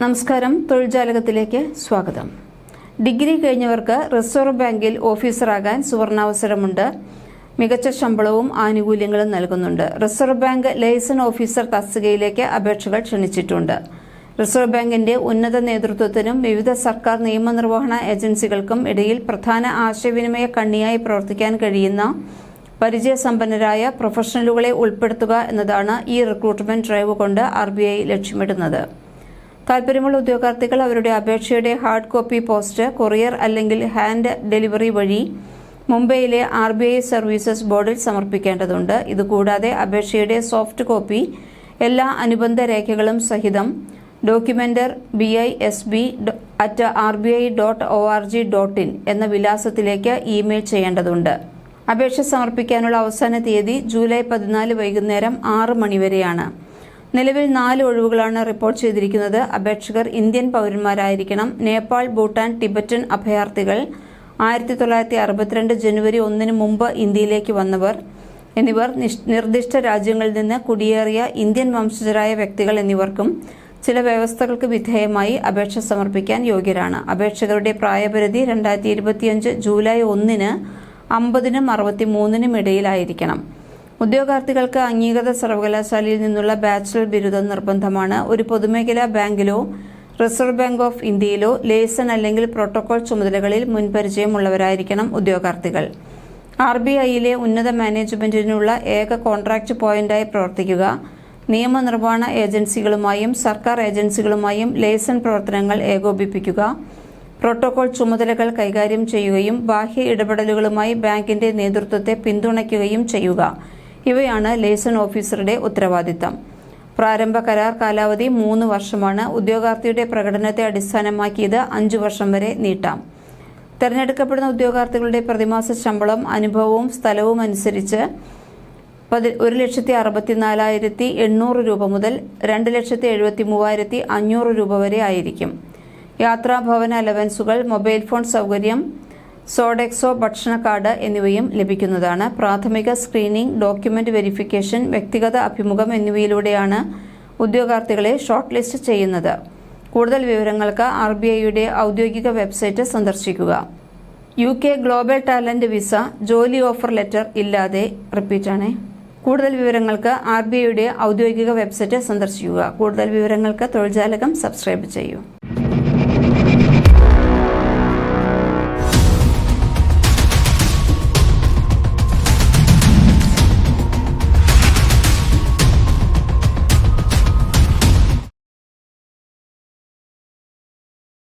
നമസ്കാരം. തൊഴിൽജാലകത്തിലേക്ക് സ്വാഗതം. Degree കഴിഞ്ഞവർക്ക് reserve ബാങ്കിൽ ഓഫീസറാകാൻ സുവർണാവസരമുണ്ട്. മികച്ച ശമ്പളവും ആനുകൂല്യങ്ങളും നൽകുന്നുണ്ട്. റിസർവ് ബാങ്ക് ലൈസൺ ഓഫീസർ തസ്തികയിലേക്ക് അപേക്ഷകൾ ക്ഷണിച്ചിട്ടുണ്ട്. റിസർവ് ബാങ്കിന്റെ ഉന്നത നേതൃത്വത്തിനും വിവിധ സർക്കാർ നിയമനിർവഹണ ഏജൻസികൾക്കും ഇടയിൽ പ്രധാന ആശയവിനിമയ കണ്ണിയായി പ്രവർത്തിക്കാൻ കഴിയുന്ന പരിചയസമ്പന്നരായ പ്രൊഫഷണലുകളെ ഉൾപ്പെടുത്തുക എന്നതാണ് ഈ റിക്രൂട്ട്മെന്റ് ഡ്രൈവ് കൊണ്ട് ആർ ലക്ഷ്യമിടുന്നത്. താൽപര്യമുള്ള ഉദ്യോഗാർത്ഥികൾ അവരുടെ അപേക്ഷയുടെ ഹാർഡ് കോപ്പി പോസ്റ്റ് കൊറിയർ അല്ലെങ്കിൽ ഹാൻഡ് ഡെലിവറി വഴി മുംബൈയിലെ ആർ ബി ഐ സർവീസസ് ബോർഡിൽ സമർപ്പിക്കേണ്ടതുണ്ട്. ഇതുകൂടാതെ അപേക്ഷയുടെ സോഫ്റ്റ് കോപ്പി എല്ലാ അനുബന്ധ രേഖകളും സഹിതം ഡോക്യുമെന്റർ B I S B at R B I dot O R G dot in എന്ന വിലാസത്തിലേക്ക് ഇമെയിൽ ചെയ്യേണ്ടതുണ്ട്. അപേക്ഷ സമർപ്പിക്കാനുള്ള അവസാന തീയതി ജൂലൈ പതിനാല് വൈകുന്നേരം ആറ് മണിവരെയാണ്. നിലവിൽ നാല് ഒഴിവുകളാണ് റിപ്പോർട്ട് ചെയ്തിരിക്കുന്നത്. അപേക്ഷകർ ഇന്ത്യൻ പൗരന്മാരായിരിക്കണം. നേപ്പാൾ ഭൂട്ടാൻ ടിബറ്റൻ അഭയാർത്ഥികൾ ആയിരത്തി തൊള്ളായിരത്തി അറുപത്തിരണ്ട് ജനുവരി ഒന്നിന് മുമ്പ് ഇന്ത്യയിലേക്ക് വന്നവർ എന്നിവർ നിർദ്ദിഷ്ട രാജ്യങ്ങളിൽ നിന്ന് കുടിയേറിയ ഇന്ത്യൻ വംശജരായ വ്യക്തികൾ എന്നിവർക്കും ചില വ്യവസ്ഥകൾക്ക് വിധേയമായി അപേക്ഷ സമർപ്പിക്കാൻ യോഗ്യരാണ്. അപേക്ഷകരുടെ പ്രായപരിധി രണ്ടായിരത്തി ഇരുപത്തിയഞ്ച് ജൂലൈ ഒന്നിന് അമ്പതിനും അറുപത്തിമൂന്നിനും ഇടയിലായിരിക്കണം. ഉദ്യോഗാർത്ഥികൾക്ക് അംഗീകൃത സർവകലാശാലയിൽ നിന്നുള്ള ബാച്ചിലർ ബിരുദം നിർബന്ധമാണ്. ഒരു പൊതുമേഖലാ ബാങ്കിലോ റിസർവ് ബാങ്ക് ഓഫ് ഇന്ത്യയിലോ ലേസൺ അല്ലെങ്കിൽ പ്രോട്ടോകോൾ ചുമതലകളിൽ മുൻപരിചയമുള്ളവരായിരിക്കണം ഉദ്യോഗാർത്ഥികൾ. ആർ ബി ഐയിലെ ഉന്നത മാനേജ്മെന്റിനുള്ള ഏക കോൺട്രാക്ട് പോയിന്റായി പ്രവർത്തിക്കുക. നിയമനിർവഹണ ഏജൻസികളുമായും സർക്കാർ ഏജൻസികളുമായും ലേസൺ പ്രവർത്തനങ്ങൾ ഏകോപിപ്പിക്കുക. പ്രോട്ടോകോൾ ചുമതലകൾ കൈകാര്യം ചെയ്യുകയും ബാഹ്യ ഇടപെടലുകളുമായി ബാങ്കിന്റെ നേതൃത്വത്തെ പിന്തുണയ്ക്കുകയും ചെയ്യുക. ഇവയാണ് ലേസൺ ഓഫീസറുടെ ഉത്തരവാദിത്തം. പ്രാരംഭ കരാർ കാലാവധി മൂന്ന് വർഷമാണ്. ഉദ്യോഗാർത്ഥിയുടെ പ്രകടനത്തെ അടിസ്ഥാനമാക്കിയത് അഞ്ചു വർഷം വരെ നീട്ടാം. തെരഞ്ഞെടുക്കപ്പെടുന്ന ഉദ്യോഗാർത്ഥികളുടെ പ്രതിമാസ ശമ്പളം അനുഭവവും സ്ഥലവും അനുസരിച്ച് പതി ഒരു ലക്ഷത്തി അറുപത്തിനാലായിരത്തി എണ്ണൂറ് രൂപ മുതൽ രണ്ട് ലക്ഷത്തി എഴുപത്തി മൂവായിരത്തി അഞ്ഞൂറ് രൂപ വരെ ആയിരിക്കും. യാത്രാഭവന അലവൻസുകൾ മൊബൈൽ ഫോൺ സൗകര്യം സോഡെക്സോ ഭക്ഷണ കാർഡ് എന്നിവയും ലഭിക്കുന്നതാണ്. പ്രാഥമിക സ്ക്രീനിംഗ് ഡോക്യുമെന്റ് വെരിഫിക്കേഷൻ വ്യക്തിഗത അഭിമുഖം എന്നിവയിലൂടെയാണ് ഉദ്യോഗാർത്ഥികളെ ഷോർട്ട് ലിസ്റ്റ് ചെയ്യുന്നത്. കൂടുതൽ വിവരങ്ങൾക്ക് ആർ ബി ഐയുടെ ഔദ്യോഗിക വെബ്സൈറ്റ് സന്ദർശിക്കുക. U K global talent visa ജോലി ഓഫർ ലെറ്റർ ഇല്ലാതെ റിപ്പീറ്റാണേ കൂടുതൽ വിവരങ്ങൾക്ക് ആർ ബി ഐയുടെ ഔദ്യോഗിക വെബ്സൈറ്റ് സന്ദർശിക്കുക. കൂടുതൽ വിവരങ്ങൾക്ക് തൊഴിൽജാലകം സബ്സ്ക്രൈബ് ചെയ്യൂ.